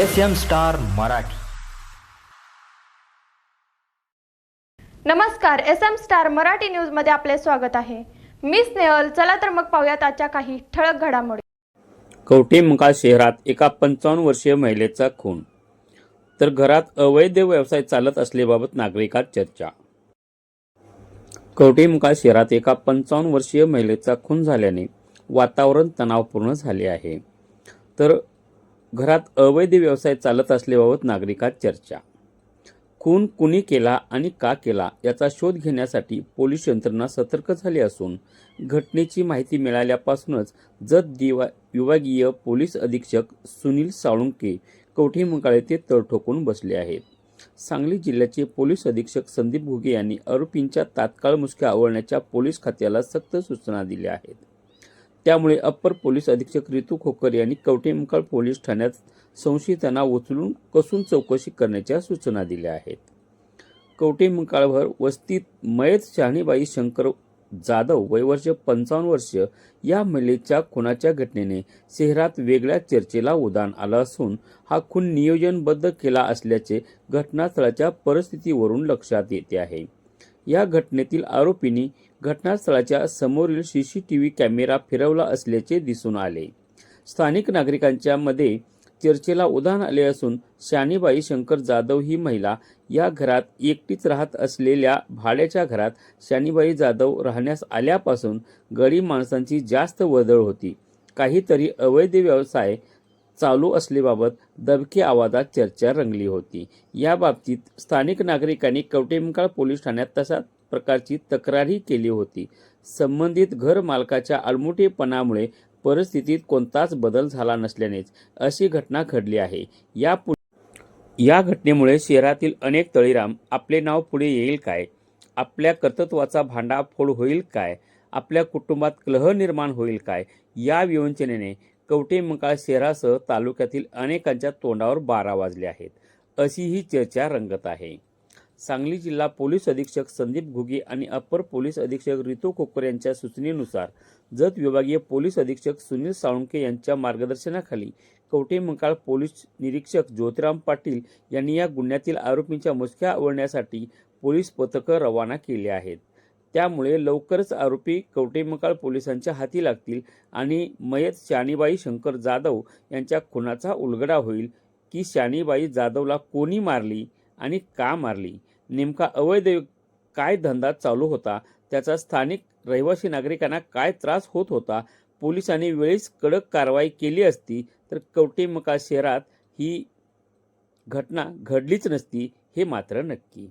S M star Marathi नमस्कार S M star Marathi न्यूजमध्ये आपले स्वागत आहे. मी स्नेहल चला तर मग पाहूयात आजच्या काही ठळक घडामोडी. कवठेमंकाळ शहरात एका पंचावन्न वर्षीय महिलेचा खून. तर घरात अवैध व्यवसाय चालत असल्याबाबत नागरिकात चर्चा. कवठेमंकाळ शहरात एका पंचावन्न वर्षीय महिलेचा खून झाल्याने वातावरण तणावपूर्ण झाले आहे. तर घरात अवैध व्यवसाय चालत असल्याबाबत नागरिकात चर्चा. खून कुणी केला आणि का केला याचा शोध घेण्यासाठी पोलीस यंत्रणा सतर्क झाली असून घटनेची माहिती मिळाल्यापासूनच जत दिवा विभागीय पोलीस अधीक्षक सुनील साळुंके कवठे मंकाळे ते तळ ठोकून बसले आहेत. सांगली जिल्ह्याचे पोलीस अधीक्षक संदीप घुगे यांनी आरोपींच्या तात्काळ मुसक्या आवळण्याच्या पोलीस खात्याला सक्त सूचना दिल्या आहेत. त्यामुळे अप्पर पोलीस अधीक्षक रितू खोकर यांनी कवटेमकाळ पोलीस ठाण्यात संशयितांना उचलून कसून चौकशी करण्याच्या सूचना दिल्या आहेत. कवटेमकाळभर वस्तीत मयत शहाणीबाई शंकर जाधव वयवर्ष पंचावन्न वर्ष या महिलेच्या खुनाच्या घटनेने शहरात वेगळ्या चर्चेला उदान आलं असून हा खून नियोजनबद्ध केला असल्याचे घटनास्थळाच्या परिस्थितीवरून लक्षात येते आहे. या घटनेतील आरोपींनी घटनास्थळाच्या समोरील C C T V camera फिरवला असल्याचे दिसून आले. स्थानिक नागरिकांच्या मध्ये चर्चेला उधाण आले असून शानीबाई शंकर जाधव ही महिला या घरात एकटीच राहत असलेल्या भाड्याच्या घरात शानीबाई जाधव राहण्यास आल्यापासून गरीब माणसांची जास्त वदळ होती. काहीतरी अवैध व्यवसाय चालू असल्याबाबत दबके आवाजात चर्चा रंगली होती. या बाबतीत स्थानिक नागरिकांनी कवटेमकाळ पोलीस ठाण्यात तसा प्रकारची तक्रारही केली होती. संबंधित घर मालकाच्या आलमुठेपणामुळे परिस्थितीत कोणताच बदल झाला नसल्यानेच अशी घटना घडली आहे. या पु या घटनेमुळे शहरातील अनेक तळीराम आपले नाव पुढे येईल काय? आपल्या कर्तृत्वाचा भांडाफोड होईल काय? आपल्या कुटुंबात कलह निर्माण होईल काय? या विवंचनेने कवटेमंकाळ शहरासह तालुक्यातील अनेकांच्या तोंडावर बारा वाजले आहेत. अशी ही चर्चा रंगत आहे. सांगली जिल्हा पोलीस अधीक्षक संदीप घुगे आणि अप्पर पोलीस अधीक्षक रितू खोकर यांच्या सूचनेनुसार जत विभागीय पोलीस अधीक्षक सुनील साळुंके यांच्या मार्गदर्शनाखाली कवटेमंकाळ पोलीस निरीक्षक ज्योतिराम पाटील यांनी या गुन्ह्यातील आरोपींच्या मुसक्या आवळण्यासाठी पोलीस पथकं रवाना केली आहेत. त्यामुळे लवकरच आरोपी कवटेमकाळ पोलिसांच्या हाती लागतील आणि मयत शानीबाई शंकर जाधव यांच्या खुनाचा उलगडा होईल की शानीबाई जाधवला कोणी मारली आणि का मारली? नेमका अवैध काय धंदा चालू होता? त्याचा स्थानिक रहिवासी नागरिकांना काय त्रास होत होता? पोलिसांनी वेळीच कडक कारवाई केली असती तर कवटेमका शहरात ही घटना घडलीच नसती हे मात्र नक्की.